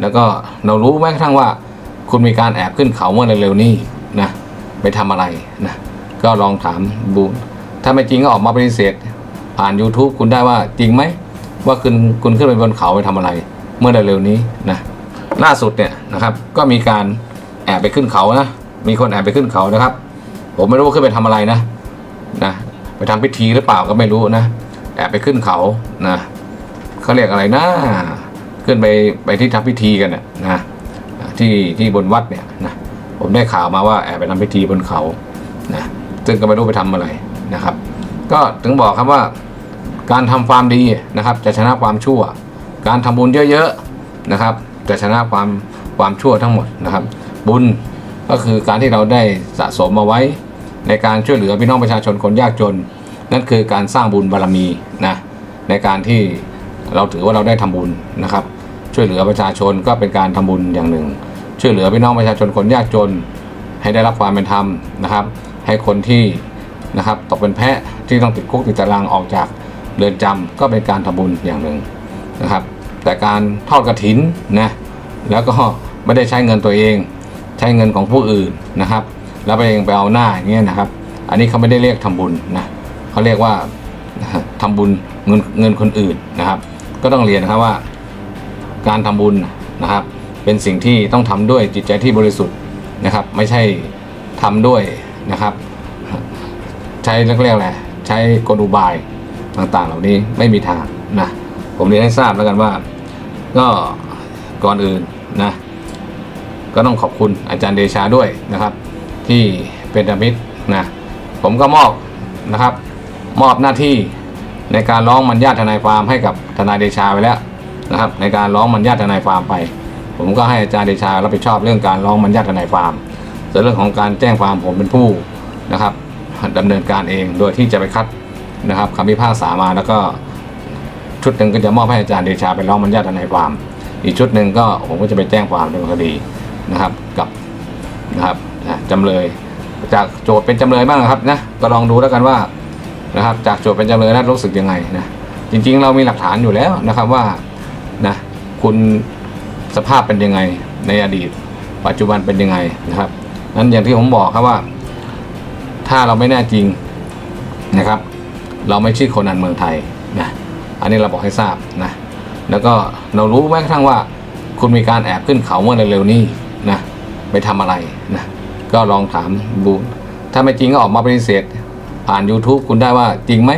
แล้วก็เรารู้แม้กระทั่งว่า คุณมีการแอบขึ้นเขาเมื่อเร็วๆนี้นะไปทำอะไรนะก็ลองถามดูถ้าไม่จริงก็ออกมาปฏิเสธ ผ่าน YouTube คุณได้ว่าจริงไหมว่าคุณคุณขึ้นไปบนเขาไปทำอะไร เมื่อเร็วๆนี้นะล่าสุดเนี่ยนะครับ ก็มีการแอบไปขึ้นเขานะมีคนแอบไปขึ้นเขานะครับ ผมไม่รู้ว่าขึ้นไปทำอะไรนะนะไปทำพิธีหรือเปล่าก็ไม่รู้นะแอบไปขึ้นเขานะเขาเรียกอะไรนะ ขึ้นไปไปที่ทำพิธีกันนะนะที่ที่บนวัดเนี่ยนะผมได้ข่าวมาว่าแอบไปทำพิธีบนเขานะซึ่งก็ไม่รู้ไปทำอะไรนะครับ ก็ถึงบอกครับว่า การทำความดีนะครับ จะชนะความชั่ว การทำบุญเยอะๆนะครับ จะชนะความความชั่วทั้งหมดนะครับ บุญก็คือการที่เราได้สะสมมาไว้ในการช่วยเหลือพี่น้องประชาชนคนยากจน นั่นคือการสร้างบุญบารมีนะในการที่เราถือว่าเราได้ทำบุญนะครับ ช่วยเหลือประชาชนก็เป็นการทำบุญอย่างหนึ่ง ช่วยเหลือพี่น้องประชาชนคนยากจน ให้ได้รับความเป็นธรรมนะครับ ให้คนที่นะครับตกเป็นแพะที่ต้องติดคุกติดตารางออกจากเรือนจำก็เป็นการทำบุญอย่างหนึ่งนะครับ แต่การทอดกระถินนะแล้วก็ไม่ได้ใช้เงินตัวเอง ใช้เงินของผู้อื่นนะครับ แล้วไปเองไปเอาหน้าอย่างเงี้ยนะครับ อันนี้เขาไม่ได้เรียกทำบุญนะเขาเรียกว่าทำบุญเงินเงินคนอื่นนะครับ ก็ต้องเรียนนะครับว่า การทำบุญนะครับ เป็นสิ่งที่ต้องทำด้วยจิตใจที่บริสุทธิ์นะครับ ไม่ใช่ทำด้วยนะครับ ใช้เรียกๆแหละใช้กลอุบายต่างๆ เหล่านี้ไม่มีทางนะผมเรียนให้ทราบแล้วกันว่า ก็ก่อนอื่นนะก็ต้องขอบคุณอาจารย์เดชาด้วยนะครับ ที่เป็นธรรมิตรนะผมก็มอบนะครับ มอบหน้าที่ในการร้องมันญาติทนายความให้กับทนายเดชาไปแล้ว นะครับ ในการร้องมันญาติทนายความไป ผมก็ให้อาจารย์เดชารับผิดชอบเรื่องการร้องมันญาติทนายความส่วนเรื่องของการแจ้งความผมเป็นผู้นะครับดำเนินการเองโดยที่จะไปคัดนะครับคำพิพากษามาแล้วก็ชุดหนึ่งก็จะมอบให้อาจารย์เดชาไปร้องมันญาติทนายความ อีกชุดหนึ่งก็ผมก็จะไปแจ้งความดำเนินคดีนะครับกับนะครับจำเลยจากโจทย์เป็นจำเลยบ้างนะครับนะก็ลองดูแล้วกันว่านะครับจากโจทย์เป็นจำเลยนั้นรู้สึกยังไงนะจริงๆ เรามีหลักฐานอยู่แล้วนะครับว่า คุณสภาพเป็นยังไงในอดีต ปัจจุบันเป็นยังไงนะครับนั้นอย่างที่ผมบอกครับว่า ถ้าเราไม่แน่จริงนะครับ เราไม่ชื่อคนนันเมืองไทยนะอันนี้เราบอกให้ทราบนะแล้วก็เรารู้แม้กระทั่งว่า คุณมีการแอบขึ้นเขาเมื่อเร็วๆนี้นะไปทำอะไรนะก็ลองถามดูถ้าไม่จริงก็ออกมาปฏิเสธ ผ่าน YouTube คุณได้ว่าจริงไหม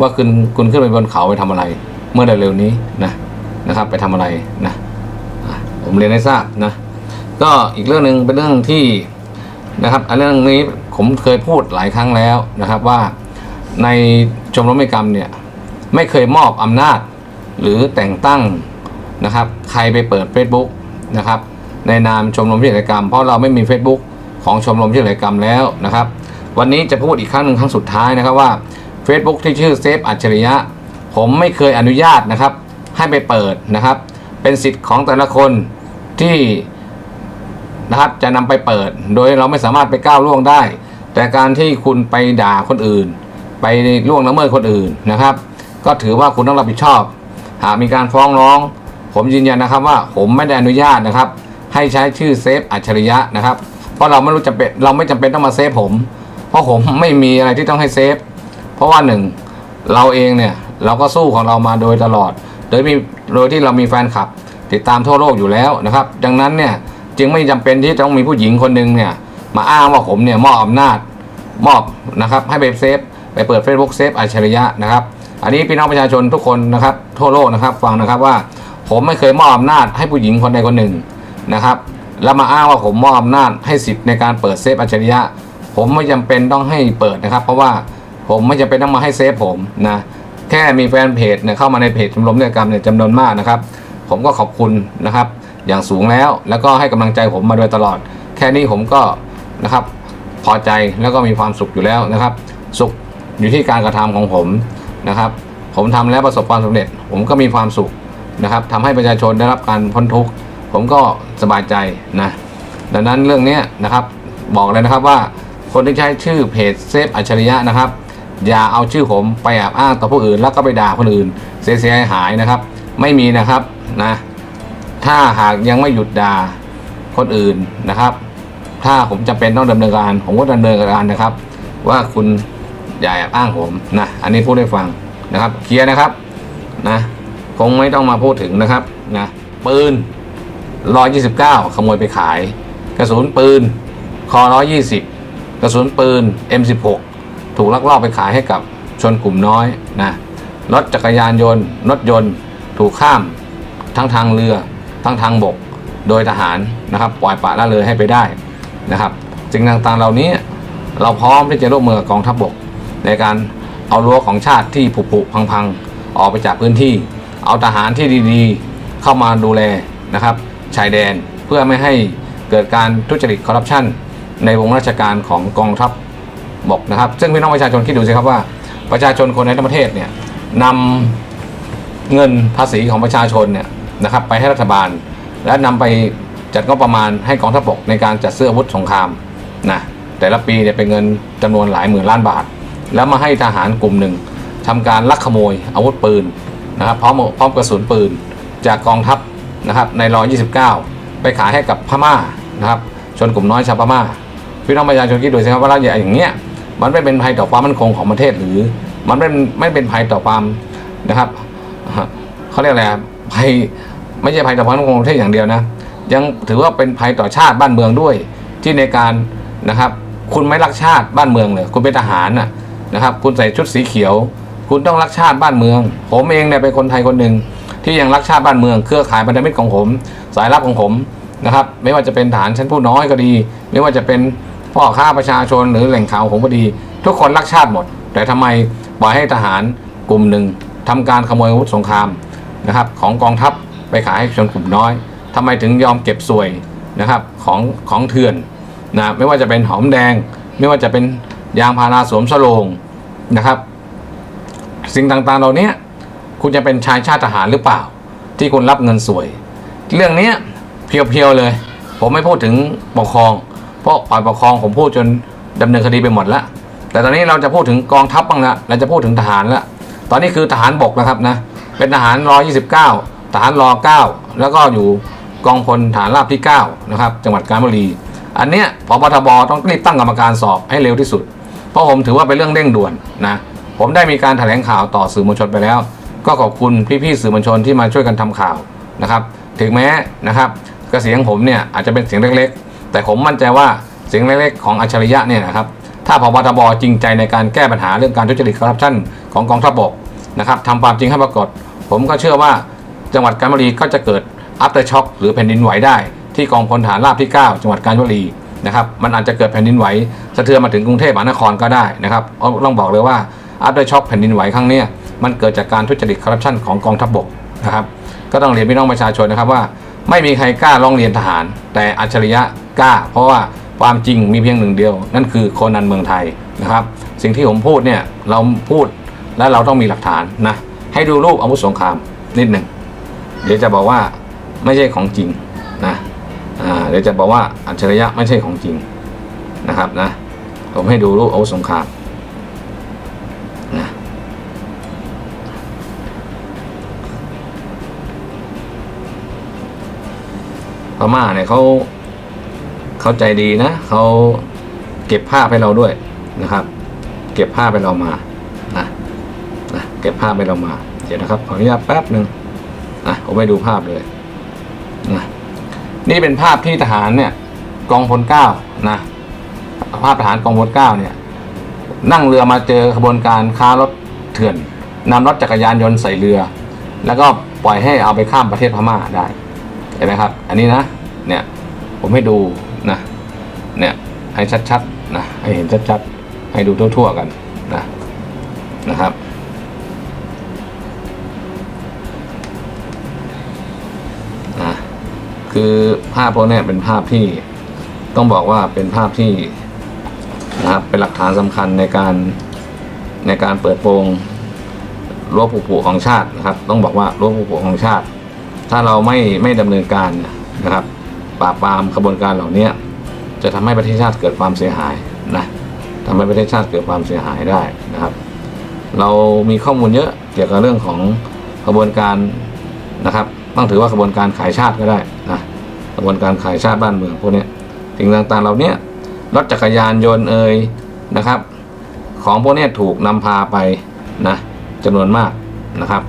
ว่าคุณคุณขึ้นไปบนเขาไปทำอะไร เมื่อเร็วๆนี้นะ นะครับ ไปทำอะไรนะผมเรียนให้ทราบนะก็อีกเรื่องหนึ่งเป็นเรื่องที่นะครับอันเรื่องนี้ผมเคยพูดหลายครั้งแล้วนะครับว่าในชมรมนิกรรมเนี่ยไม่เคยมอบอำนาจหรือแต่งตั้งนะครับ ใครไปเปิด Facebook นะครับในนามชมรมพิธีกรรม เพราะเราไม่มี Facebook ของชมรมพิธีกรรมแล้วนะครับ วันนี้จะพูดอีกครั้งหนึ่งครั้งสุดท้ายนะครับว่า Facebook ที่ชื่อเซฟอัจฉริยะ ผมไม่เคยอนุญาตนะครับ ให้ไปเปิดนะครับ เป็นสิทธิ์ของแต่ละคนที่นะครับจะนำไปเปิด โดยเราไม่สามารถไปก้าวล่วงได้ แต่การที่คุณไปด่าคนอื่น ไปล่วงละเมิดคนอื่นนะครับ ก็ถือว่าคุณต้องรับผิดชอบ หากมีการฟ้องร้อง ผมยืนยันนะครับว่าผมไม่ได้อนุญาตนะครับ ให้ใช้ชื่อเซฟอัจฉริยะนะครับ เพราะเราไม่รู้จะเป็นเราไม่จำเป็นต้องมาเซฟผม เพราะผมไม่มีอะไรที่ต้องให้เซฟ เพราะว่าหนึ่งเราเองเนี่ยเราก็สู้ของเรามาโดยตลอด โดยมีโดยที่เรามีแฟนคลับ ติดตามทั่วโลกอยู่แล้วนะครับ ดังนั้นเนี่ยจึงไม่จำเป็นที่ต้องมีผู้หญิงคนหนึ่งเนี่ยมาอ้างว่าผมเนี่ยมอบอำนาจมอบนะครับให้ไปเซฟไปเปิด Facebook เซฟอัจฉริยะนะครับ อันนี้พี่น้องประชาชนทุกคนนะครับทั่วโลกนะครับฟังนะครับว่าผมไม่เคยมอบอำนาจให้ผู้หญิงคนใดคนหนึ่งนะครับแล้วมาอ้างว่าผมมอบอำนาจให้สิทธิ์ในการเปิดเซฟอัจฉริยะ ผมไม่จำเป็นต้องให้เปิดนะครับ เพราะว่าผมไม่จำเป็นต้องมาให้เซฟผมนะ แค่มีแฟนเพจเนี่ยเข้ามาในเพจชมรมนิติกรรมเนี่ยจำนวนมากนะครับ ผมก็ขอบคุณนะครับ อย่างสูงแล้วแล้วก็ให้กำลังใจผมมาโดยตลอด แค่นี้ผมก็นะครับพอใจแล้วก็มีความสุขอยู่แล้วนะครับ สุขอยู่ที่การกระทำของผมนะครับ ผมทำแล้วประสบความสำเร็จ ผมก็มีความสุขนะครับทำให้ประชาชนได้รับการพ้นทุกข์ผมก็สบายใจนะดังนั้นเรื่องนี้นะครับบอกเลยนะครับว่าคนที่ใช้ชื่อเพจเซฟอัจฉริยะนะครับ อย่าเอาชื่อผมไปแอบอ้างต่อผู้อื่น แล้วก็ไปด่าคนอื่น เสียหายนะครับ ไม่มีนะครับนะถ้าหากยังไม่หยุดด่าคนอื่นนะครับ ถ้าผมจำเป็นต้องดำเนินการ ผมก็ดำเนินการนะครับ ว่าคุณอย่าแอบอ้างผมนะอันนี้พูดให้ฟังนะครับเคลียร์นะครับนะคงไม่ต้องมาพูดถึงนะครับนะปืน 129 ขโมยไปขาย กระสุนปืนคอ120 กระสุนปืน M16 ถูกลักลอบไปขายให้กับชนกลุ่มน้อยนะรถจักรยานยนต์รถยนต์ ถูกข้ามทั้งทางเรือ ทั้งทางบก โดยทหารนะครับ ปล่อยปละละเลยให้ไปได้นะครับสิ่งต่างๆเหล่านี้เราพร้อมที่จะร่วมมือกับกองทัพบกในการเอารั้วของชาติที่ผุๆพังๆ ออกไปจากพื้นที่ เอาทหารที่ดีๆ เข้ามาดูแลนะครับ ชายแดนเพื่อไม่ให้เกิดการทุจริตคอร์รัปชันในวงราชการของกองทัพ บกนะครับ ซึ่งพี่น้องประชาชนคิดดูสิครับว่าประชาชนคนในทั้งประเทศเนี่ยนำเงินภาษีของประชาชนเนี่ยนะครับไปให้รัฐบาล และนำไปจัดงบประมาณให้กองทัพบกในการจัดซื้ออาวุธสงครามนะแต่ละปีเนี่ยเป็นเงินจำนวนหลายหมื่นล้านบาท แล้วมาให้ทหารกลุ่มหนึ่งทำการลักขโมยอาวุธปืนนะครับพร้อมพร้อมกระสุนปืนจากกองทัพนะครับในร้อ29ไปขายให้กับพม่านะครับชนกลุ่มน้อยชาวพม่าพี่น้องประชาชนคิดดูสิครับว่าระยะอย่างเงี้ย มันไม่เป็นภัยต่อความมั่นคงของประเทศหรือ มันไม่ไม่เป็นภัยต่อความนะครับเขาเรียกอะไรภัยไม่ใช่ภัยต่อความมั่นคงของประเทศอย่างเดียวนะ ยังถือว่าเป็นภัยต่อชาติบ้านเมืองด้วย ที่ในการนะครับ คุณไม่รักชาติบ้านเมืองเลยคุณเป็นทหารน่ะนะครับ คุณใส่ชุดสีเขียว คุณต้องรักชาติบ้านเมือง ผมเองเนี่ยเป็นคนไทยคนหนึ่งที่ยังรักชาติบ้านเมืองเครือข่ายพันธมิตรของผม สายลับของผมนะครับ ไม่ว่าจะเป็นฐานชั้นผู้น้อยก็ดี ไม่ว่าจะเป็น พ่อค้าประชาชนหรือแหล่งข่าวของผมก็ดี ทุกคนรักชาติหมด แต่ทำไมปล่อยให้ทหารกลุ่มหนึ่งทำการขโมยอาวุธสงครามนะครับของกองทัพไปขายให้ชนกลุ่มน้อยทำไมถึงยอมเก็บสวยนะครับของของเถื่อนนะไม่ว่าจะเป็นหอมแดง ไม่ว่าจะเป็นยางพาราสวมสโลงนะครับ สิ่งต่างๆเหล่านี้คุณจะเป็นชายชาติทหารหรือเปล่า ที่คุณรับเงินสวย เรื่องนี้เพียวๆเลย ผมไม่พูดถึงปกครอง พราะฝ่ายปกครองผมพูดจนดำเนินคดีไปหมดแล้วแต่ตอนนี้เราจะพูดถึงกองทัพบ้างละเราจะพูดถึงทหารละตอนนี้คือทหารบกนะครับนะเป็นทหารรอ29 ทหารรอ9แล้วก็อยู่กองพลฐานราบที่9นะครับจังหวัดกาญจนบุรี อันเนี้ยพบทบต้องรีบตั้งกรรมการสอบให้เร็วที่สุด เพราะผมถือว่าเป็นเรื่องเร่งด่วนนะผมได้มีการแถลงข่าวต่อสื่อมวลชนไปแล้ว ก็ขอบคุณพี่ๆสื่อมวลชนที่มาช่วยกันทำข่าวนะครับ ถึงแม้นะครับกระเสียงผมเนี่ยอาจจะเป็นเสียงเล็กๆ แต่ผมมั่นใจว่าเสียงเล็กๆของอัจฉริยะเนี่ยนะครับ ถ้าพบทบจริงใจในการแก้ปัญหาเรื่องการทุจริตคอร์รัปชันของกองทัพบกนะครับทำความจริงให้ปรากฏ ผมก็เชื่อว่าจังหวัดกาญจนบุรีก็จะเกิดอั t เ r อร์ช็อคหรือแผ่นดินไหวได้ที่กองพลฐานราบที่ 9 จังหวัดกาญจนบุรีนะครับมันอาจจะเกิดแผ่นดินไหวสะเทือนมาถึงกรุงเทพมหานครก็ได้นะครับเราต้องบอกเลยว่าอั t เ r อร์ช็อคแผ่นดินไหวครั้งนี้มันเกิดจากการทุจริตคอร์รัปชันของกองทัพบกนะครับก็ต้องเรียนพี่น้องประชาชนนะครับว่า ไม่มีใครกล้าร้องเรียนทหาร แต่อัจฉริยะ กล้า เพราะว่าความจริงมีเพียงหนึ่งเดียว นั่นคือโคนันเมืองไทยนะครับ สิ่งที่ผมพูดเนี่ยเราพูดและเราต้องมีหลักฐานนะให้ดูรูปอาวุธสงครามนิดหนึ่งเดี๋ยวจะบอกว่าไม่ใช่ของจริงนะเดี๋ยวจะบอกว่าอัจฉริยะไม่ใช่ของจริงนะครับนะผมให้ดูรูปอาวุธสงครามนะพม่าเนี่ยเขา เขาใจดีนะเขาเก็บภาพให้เราด้วยนะครับ เก็บภาพให้เรามานะนะเก็บภาพให้เรามา เดี๋ยวนะครับขออนุญาตแป๊บหนึ่งนะผมไปดูภาพเลยนะนี่เป็นภาพที่ทหารเนี่ยกองพลเก้านะภาพทหารกองพลเก้าเนี่ยนั่งเรือมาเจอขบวนการค้ารถเถื่อนนำรถจักรยานยนต์ใส่เรือ แล้วก็ปล่อยให้เอาไปข้ามประเทศพม่าได้เห็นไหมครับ อันนี้นะเนี่ยผมให้ดู เนี่ยให้ชัดๆนะให้เห็นชัดๆให้ดูทั่วๆกันนะนะครับนะคือภาพพวกนี้เป็นภาพที่ต้องบอกว่าเป็นภาพที่นะครับเป็นหลักฐานสำคัญในการในการเปิดโปงรั้วผูกผูของชาตินะครับ ต้องบอกว่ารั้วผูกผูของชาติ ถ้าเราไม่ไม่ดำเนินการนะครับปราบปรามขบวนการเหล่านี้ จะทำให้ประเทศชาติเกิดความเสียหายนะทำให้ประเทศชาติเกิดความเสียหายได้นะครับ เรามีข้อมูลเยอะเกี่ยวกับเรื่องของกระบวนการนะครับ ต้องถือว่ากระบวนการขายชาติก็ได้นะกระบวนการขายชาติบ้านเมืองพวกนี้สิ่งต่างๆเหล่าเนี้ยรถจักรยานยนต์เอ่ยนะครับ ของพวกนี้ถูกนำพาไปนะจำนวนมากนะครับ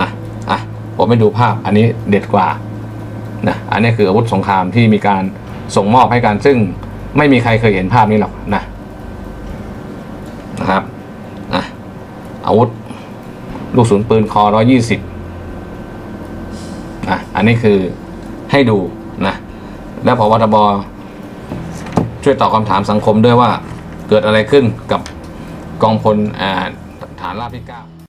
นะอะผมไม่ดูภาพอันนี้เด็ดกว่านะอันนี้คืออาวุธสงครามที่มีการ ส่งมอบให้กันซึ่งไม่มีใครเคยเห็นภาพนี้หรอกนะนะครับอะอาวุธ ลูกศูนย์ปืนคอร้อยี่สิบอะอันนี้คือให้ดูนะแล้วพอวัตบช่วยตอบคำถามสังคมด้วยว่าเกิดอะไรขึ้นกับกองพลฐานราบที่เก้า